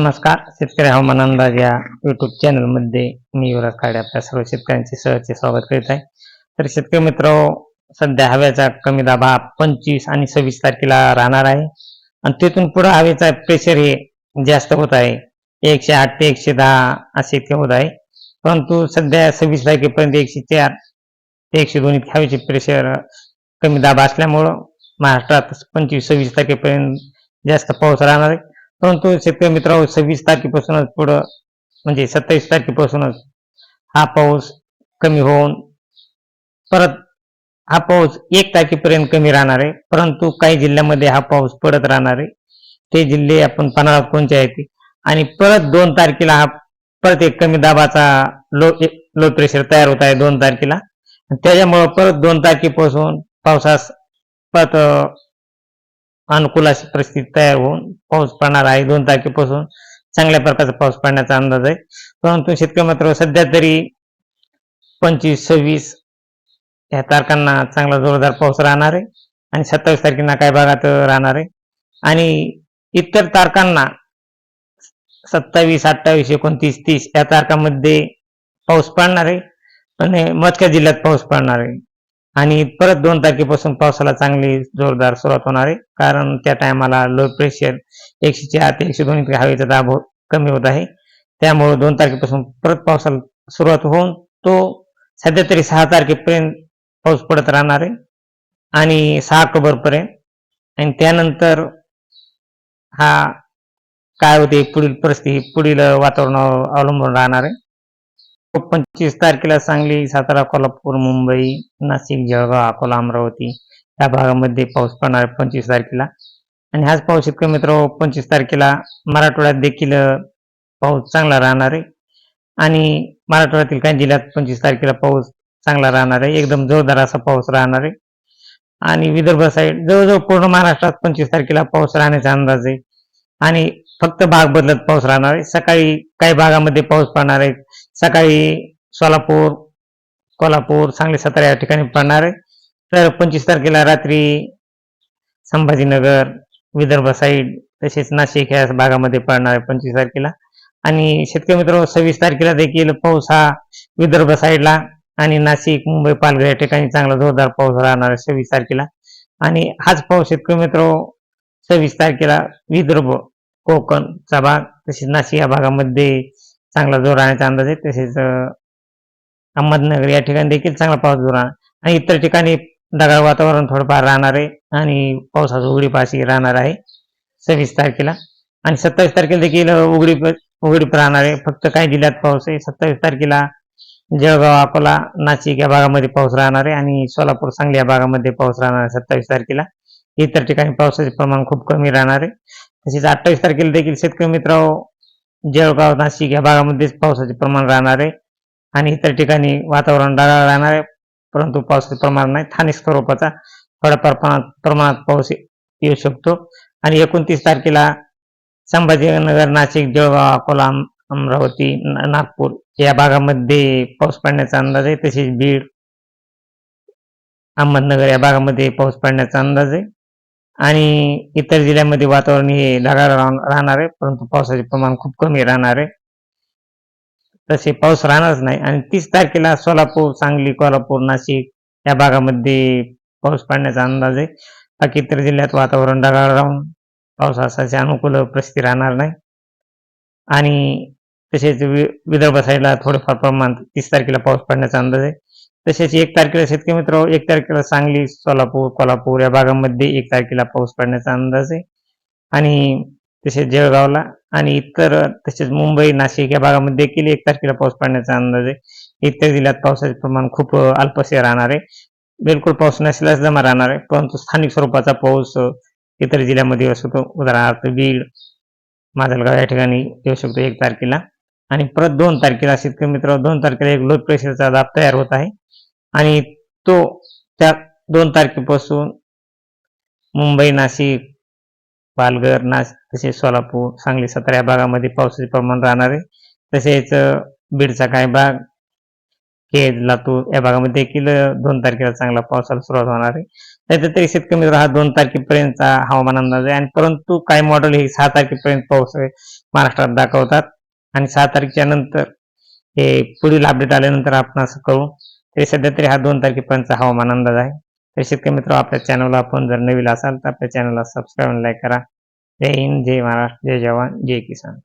नमस्कार. शेतकरी हवामान अंदाज या युट्यूब चॅनलमध्ये मी युवराज खाडे आपल्या सर्व शेतकऱ्यांचे सहचे स्वागत करीत आहे. तर शेतकरी मित्र सध्या हव्याचा कमी दाब हा पंचवीस आणि सव्वीस तारखेला राहणार आहे. आणि तिथून पुढे हवेचा प्रेशर हे जास्त होत आहे. एकशे आठ ते एकशे दहा असे इतके होत आहे. परंतु सध्या सव्वीस तारखेपर्यंत एकशे चार ते एकशे दोन इतके हवेचे प्रेशर कमी दाब असल्यामुळं महाराष्ट्रात पंचवीस सव्वीस तारखेपर्यंत जास्त पाऊस राहणार आहे. परंतु शेतकरी मित्रांनो सव्वीस तारखेपासूनच पुढं म्हणजे सत्तावीस तारखेपासूनच हा पाऊस कमी होऊन परत हा पाऊस एक तारखेपर्यंत कमी राहणार आहे. परंतु काही जिल्ह्यामध्ये हा पाऊस पडत राहणार आहे. ते जिल्हे आपण पाहणार कोणते आहेत आणि परत दोन तारखेला हा परत एक कमी दाबाचा लो लो प्रेशर तयार होत आहे दोन तारखेला. त्याच्यामुळं परत दोन तारखेपासून पावसास परत अनुकूल अशी परिस्थिती तयार होऊन पाऊस पडणार आहे. दोन तारखेपासून चांगल्या प्रकारचा पाऊस पडण्याचा अंदाज आहे. परंतु शेतकरी मात्र सध्या तरी पंचवीस सव्वीस या तारखांना चांगला जोरदार पाऊस राहणार आहे आणि सत्तावीस तारखेंना काही भागात राहणार आहे. आणि इतर तारखांना सत्तावीस अठ्ठावीस एकोणतीस तीस या तारखांमध्ये पाऊस पडणार आहे. पण मधक्या मोजक्या जिल्ह्यात पाऊस पडणार आहे. आणि परत दोन तारखेपासून पावसाला चांगली जोरदार सुरुवात होणार आहे. कारण त्या टायमाला लो प्रेशर एकशे चार ते एकशे दोन इतके हवेचा दाब कमी होत आहे. त्यामुळे दोन तारखेपासून परत पावसाला सुरुवात होऊन तो सध्या तरी सहा तारखेपर्यंत पाऊस पडत राहणार आहे. आणि सहा ऑक्टोबर पर्यंत आणि त्यानंतर हा काय होते पुढील परिस्थिती पुढील वातावरणावर अवलंबून राहणार आहे. पंचवीस तारखेला सांगली सातारा कोल्हापूर मुंबई नाशिक जळगाव अकोला अमरावती या भागामध्ये पाऊस पडणार आहे पंचवीस तारखेला. आणि हाच पाऊस शेतकरी मित्र पंचवीस तारखेला मराठवाड्यात देखील पाऊस चांगला राहणार आहे. आणि मराठवाड्यातील काही जिल्ह्यात पंचवीस तारखेला पाऊस चांगला राहणार आहे. एकदम जोरदार असा पाऊस राहणार आहे. आणि विदर्भ साईड जवळजवळ पूर्ण महाराष्ट्रात पंचवीस तारखेला पाऊस राहण्याचा अंदाज आहे. आणि फक्त भाग बदलत पाऊस राहणार आहे. सकाळी काही भागामध्ये पाऊस पडणार आहे. सकाळी सोलापूर कोल्हापूर सांगली सातारा या ठिकाणी पडणार आहे. तर पंचवीस तारखेला रात्री संभाजीनगर विदर्भ साईड तसेच नाशिक या भागामध्ये पडणार आहे पंचवीस तारखेला. आणि शेतकरी मित्र सव्वीस तारखेला देखील पाऊस हा विदर्भ साईडला आणि नाशिक मुंबई पालघर या ठिकाणी चांगला जोरदार पाऊस राहणार आहे सव्वीस तारखेला. आणि हाच पाऊस शेतकरी मित्र सव्वीस तारखेला विदर्भ कोकणचा भाग तसेच नाशिक या भागामध्ये चांगला जोर राहण्याचा अंदाज आहे तसेच अहमदनगर या ठिकाणी देखील चांगला पाऊस जोर राहणार आणि इतर ठिकाणी ढगाळ वातावरण थोडंफार राहणार आहे आणि पावसाचं उघडीपाशी राहणार आहे सव्वीस तारखेला. आणि सत्तावीस तारखेला देखील उघडीप उघडीप राहणार आहे. फक्त काही जिल्ह्यात पाऊस आहे. सत्तावीस तारखेला जळगाव अकोला नाशिक या भागामध्ये पाऊस राहणार आहे आणि सोलापूर सांगली या भागामध्ये पाऊस राहणार आहे सत्तावीस तारखेला. इतर ठिकाणी पावसाचे प्रमाण खूप कमी राहणार आहे. तसेच अठ्ठावीस तारखेला देखील शेतकरी मित्र जळगाव नाशिक या भागामध्येच पावसाचे प्रमाण राहणार आहे आणि इतर ठिकाणी वातावरण ढगाळ राहणार आहे परंतु पावसाचे प्रमाण नाही. स्थानिक स्वरूपाचा थोड्याफार प्रमाणात प्रमाणात पाऊस येऊ शकतो. आणि एकोणतीस तारखेला संभाजीनगर नाशिक जळगाव अकोला अमरावती ना- नागपूर या भागामध्ये पाऊस पडण्याचा अंदाज आहे. तसेच बीड अहमदनगर या भागामध्ये पाऊस पडण्याचा अंदाज आहे. आणि इतर जिल्ह्यामध्ये वातावरण हे ढगाळ राहणार आहे परंतु पावसाचे प्रमाण खूप कमी राहणार आहे. तसे पाऊस राहणारच नाही. आणि तीस तारखेला सोलापूर सांगली कोल्हापूर नाशिक या भागामध्ये पाऊस पडण्याचा अंदाज आहे. बाकी इतर जिल्ह्यात वातावरण ढगाळ राहून पावसाचे अनुकूल परिस्थिती राहणार नाही. आणि तसेच वि- विदर्भ साईडला थोडंफार प्रमाण तीस तारखेला पाऊस पडण्याचा अंदाज आहे. तसेच एक तारखेला शेतकरी मित्र एक तारखेला सांगली सोलापूर कोल्हापूर या भागामध्ये एक तारखेला पाऊस पडण्याचा अंदाज आहे. आणि तसेच जळगावला आणि इतर तसेच मुंबई नाशिक या भागामध्ये देखील एक तारखेला पाऊस पडण्याचा अंदाज आहे. इतर जिल्ह्यात पावसाचे प्रमाण खूप अल्पसे राहणार आहे. बिलकुल पाऊस नसल्यास जमा राहणार आहे परंतु स्थानिक स्वरूपाचा पाऊस इतर जिल्ह्यामध्ये येऊ शकतो. उदाहरणार्थ बीड माजलगाव या ठिकाणी येऊ शकतो एक तारखेला. आणि परत दोन तारखेला शेतकरी मित्र दोन तारखेला एक लो प्रेशरचा दाब तयार होत आहे. आणि तो त्या दोन तारखेपासून मुंबई नाशिक पालघर नाशिक तसेच सोलापूर सांगली सातारा या भागामध्ये पावसाचे प्रमाण राहणार आहे. तसेच बीडचा काही भाग केज लातूर या भागामध्ये देखील दोन तारखेला चांगला पावसाला सुरुवात होणार आहे. त्याच्यात तरी शेतकरी मित्र हा दोन तारखेपर्यंतचा हवामान अंदाज आहे. आणि परंतु काही मॉडेल हे सहा तारखेपर्यंत पाऊस महाराष्ट्रात दाखवतात. आणि सहा तारखेच्या नंतर हे पुढील अपडेट आल्यानंतर आपण असं करू. तरी सध्या तरी हा दोन तारखेपर्यंतचा हवामान अंदाज आहे. तर शेतकरी मित्र आपल्या चॅनलला आपण जर नवीन असाल तर आपल्या चॅनलला सबस्क्राईब आणि लाईक करा. जय हिंद जय महाराष्ट्र जय जवान जय किसान.